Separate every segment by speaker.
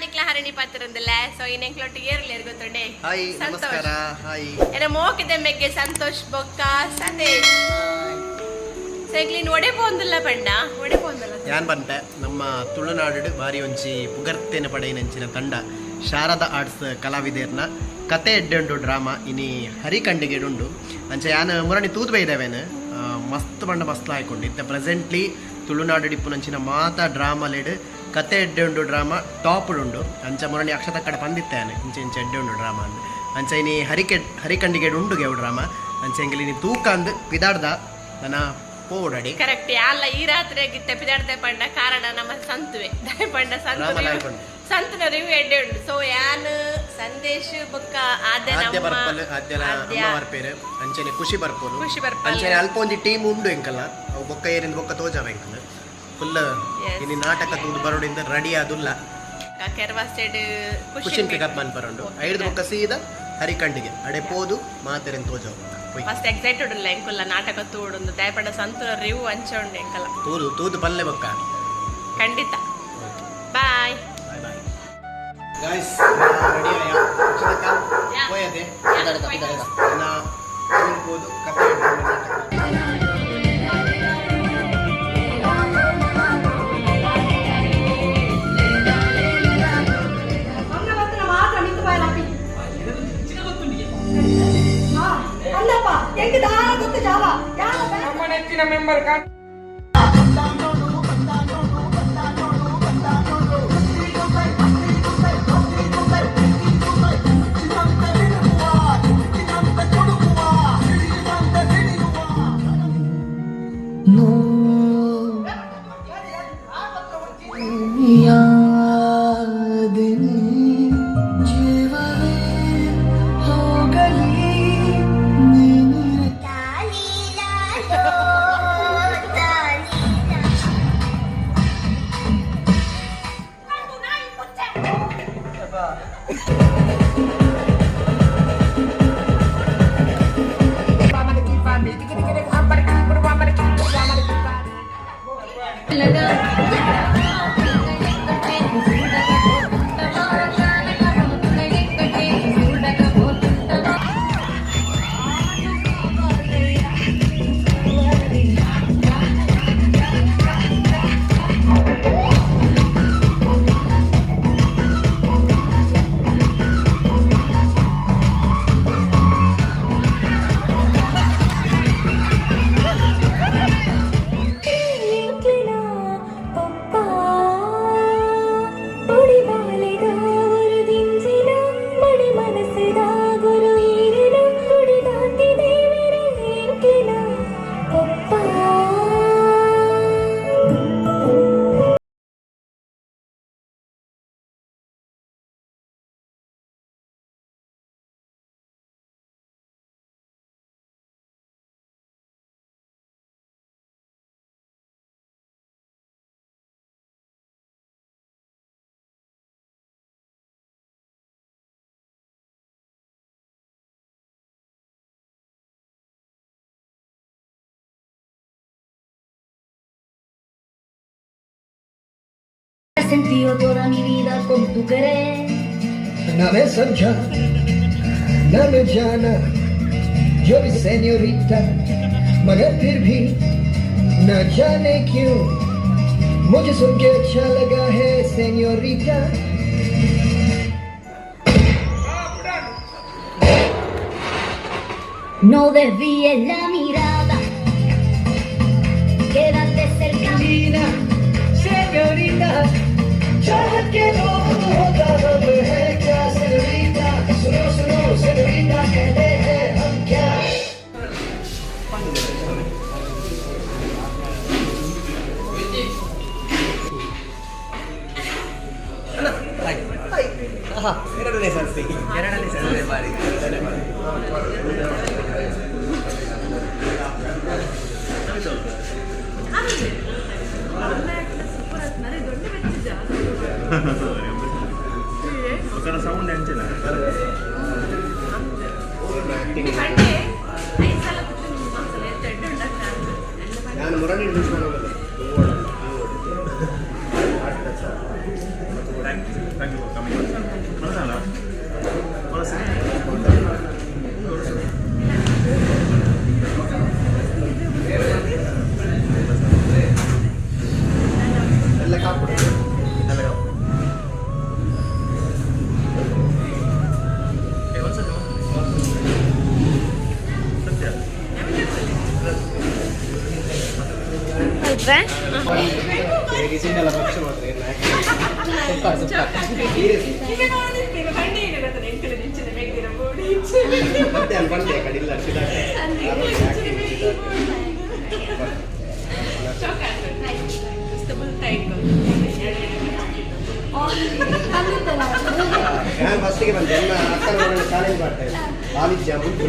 Speaker 1: So ಇನ್ನೆಂಕ್ಲೊಟ್ಟಿಗೆ ಇರ್ಲಿ ಗೊತ್ತುಂಡೆ
Speaker 2: hi ನಮಸ್ಕಾರ. Hi
Speaker 1: ಏನ ಮೋಕಿದ ಮೆಗ್ಗೆ ಸಂತೋಷ್ ಬೊಕ್ಕ ಸಂದೇಶ್ ಸೈಕ್ಲಿನ್ ಒಡೆ ಪೋಂದಿಲ್ಲ ಪಂಡ? ಒಡೆ ಪೋಂದಿಲ್ಲ
Speaker 2: ಯಾನ್ ಬಂತೆ ನಮ್ಮ ತುಳುನಾಡು ಬಾರಿ ಒಂಚಿ ಪುಗರ್ತೆನ ಪಡೆಯಿನಂಚಿನ ತಂಡ ಶಾರದಾ ಆರ್ಟ್ಸ್ ಕಲಾವಿದೇರ್ನ ಕತೆ ಎಡ್ಡುಂಡು ಡ್ರಾಮಾ ಇನಿ ಹರಿಕಂಡಿಗೆ ಉಂಡು ಅಂಚ ಯಾನ್ ಮುರಣಿ ತೂತ್ ಬೈದವೇನು? ಮಸ್ತ್ ಬಂಡ ಮಸ್ತ್ ಆಯ್ಕೊಂಡು ಇತ್ತ ಪ್ರೆಸೆಂಟ್ಲಿ ತುಳುನಾಡು ಡಿಪ್ಪುನಂಚಿನ ಮಾತ ಡ್ರಾಮಾಲೆಡ್ ಕತೆ ಎಡ್ಡುಂಡು ಡ್ರಾಮಾ ಟಾಪ್ಡ್ ಉಂಡು. ಅಂಚ ಮುರಣಿ ಅಕ್ಷತ ಕಡೆ ಬಂದಿತ್ತೇನೆ ಇಂಚ ಇಂಚ ಉಂಡು ಡ್ರಾಮಾ ಅಂದ್ರೆ ಅಂಚ ಇನಿ ಹರಿಕೆ ಹರಿಕಂಡಿಗೆ ಉಂಡು ಗೆವು ಡ್ರಾಮಾ. ಅಂಚೆ ಎಂಗಿಲಿ ನೀ ತೂಕ ಅಂದ್ ಪಿದಾಡ್ದ ನನ್ನ ಪೋಡಡಿ
Speaker 1: ಕರೆಕ್ಟ್. ಅಲ್ಲ ಈ ರಾತ್ರಿ ಗಿತ್ತೆ ಪಿದಾಡ್ದೆ ಪಂಡ ಕಾರಣ ನಮ್ಮ ಸಂತುವೆ. ಪಂಡ ಸಂತು ಸಂತನ ರಿವ್ಯೂ ಎಡ್ಡೆ ಉಂಡು. ಸೊ ಯಾನ್ ಸಂದೇಶ್ ಬೊಕ್ಕ ಆದ್ಯ
Speaker 2: ಬರ್ಪಲ್
Speaker 1: ಆದ್ಯ
Speaker 2: ಬರ್ಪೇರು ಅಂಚನೆ ಖುಷಿ ಬರ್ಪೋಲು
Speaker 1: ಖುಷಿ ಬರ್ಪಲ್.
Speaker 2: ಅಂಚನೆ ಅಲ್ಪ ಒಂದು ಟೀಮ್ ಉಂಡು ಎಂಕಲ್ಲ. ಅವು ಬೊಕ್ಕ ಏರಿಂದ ಬೊಕ್ಕ ತೋಜಾವ ಎಂಕಲ್ ಫುಲ್ ಇಲ್ಲಿ ನಾಟಕ ತೂದು ಬರೋಡಿಂದ ರೆಡಿ ಆದುಲ್ಲ.
Speaker 1: ಕೆರವಾ ಸೈಡ್
Speaker 2: ಖುಷಿನ್ ಪಿಕಪ್ ಮನ್ಪರಂಡು ಐದು ಬೊಕ್ಕ ಸೀದ ಹರಿಕಂಡಿಗೆ. ಅಡೆ ಪೋದು ಮಾತೆರೆನ್ ಪೊಯ್.
Speaker 1: ಮಸ್ತ್ ಎಕ್ಸೈಟೆಡ್ ಉಲ್ಲ ಎಂಕುಲ್ಲ ನಾಟಕ ತೂಡುಂದು ದಯಪಂಡ ರಿವ್ ಅಂಚೆ ಅಂಚೋಂಡು ಎಂಕಲ್ಲ
Speaker 2: ತೂದು ತೂದು ಪಲ್ಲೆ ಬೊಕ್ಕ
Speaker 1: ಖಂಡಿತ. ಬಾಯ್
Speaker 2: ಗಾಯ್ಸ್ ರೆಡಿ
Speaker 1: ಆಯ್ತಾ.
Speaker 2: ಹೋಯದೆ ಕತೆ
Speaker 3: ನಮ್ಮ ನೆಚ್ಚಿನ member
Speaker 4: Let's
Speaker 5: go. sentido toda mi vida con tu querer.
Speaker 6: Nave Sancha, nave Jana, yo mi señorita, magar fir bhi, na jane kyun, mujhe sun ke señorita.
Speaker 5: No desvíes la mirada.
Speaker 2: Ajá, era Renaissance.
Speaker 1: Era
Speaker 2: Renaissance de París. ಇಲ್ಲ ನಾನು ಫಸ್ಟಿಗೆ ಬಂದೆ ಎಲ್ಲ ಅಕ್ಕನ challenge ಮಾಡ್ತಾ ಇದ್ದೆ ಆಲಿಜ್ಜ ಮುಂಚೆ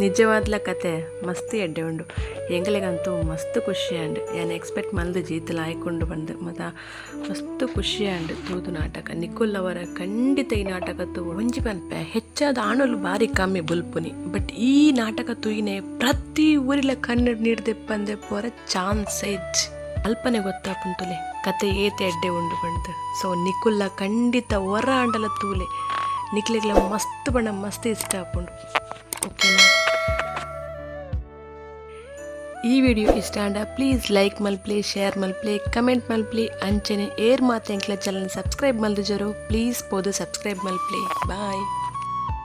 Speaker 1: ನಿಜವಾದ್ಲ ಕತೆ, ಮಸ್ತಿ ಎಡ್ಡೆ ಉಂಡು. ಎಂಗ್ಲಿಗಂತೂ ಮಸ್ತ್ ಖುಷಿ ಆಂಡ್ ಏನು ಎಕ್ಸ್ಪೆಕ್ಟ್ ಮಲ್ದು ಜೀತಲ ಆಯ್ಕೊಂಡು ಬಂದು. ಮತ್ತು ಮಸ್ತ್ ಖುಷಿ ಆಂಡ್ ತೂದು ನಾಟಕ. ನಿಖುಲ್ ಅವರ ಖಂಡಿತ ಈ ನಾಟಕ ತು ಒಂಜಿ ಪನ್ಪೆ. ಹೆಚ್ಚಾದ ಆಣಲು ಭಾರಿ ಕಮ್ಮಿ ಬುಲ್ಪುನಿ. ಬಟ್ ಈ ನಾಟಕ ತೂಯಿನೇ ಪ್ರತಿ ಊರಿಲ ಕನ್ನಡ ಬಂದೆ ಪೋರ ಚಾನ್ಸ್ ಎಜ್ ಅಲ್ಪನೆ ಗೊತ್ತಾಪುಂತುಲೆ ಕತೆ ಏತೆ ಎಡ್ಡೆ ಉಂಡು ಬಂದು. ಸೊ ನಿಖುಲ್ಲ ಖಂಡಿತ ಹೊರ ಆಂಡಲ ತೂಲೆ. ನಿಕ್ಲೆಗ್ಲ ಮಸ್ತ್ ಬಣ್ಣ, ಮಸ್ತ್ ಇಷ್ಟ ಆಪುಂಡು. ಓಕೆನಾ ಈ ವಿಡಿಯೋ ಇಷ್ಟ and please like ಮಲ್ಪ್ಲೆ share ಮಲ್ಪ್ಲೆ comment ಮಲ್ಪ್ಲೆ ಅಂಚನೆ ಏರ್ ಮಾತೆಂಕ್ಲ ಚಾನಲ್ ಸಬ್ಸ್ಕ್ರೈಬ್ ಮಲ್ದಿಜರು ಪ್ಲೀಸ್ ಪೋದು ಸಬ್ಸ್ಕ್ರೈಬ್ ಮಲ್ಪ್ಲೆ ಬಾಯ್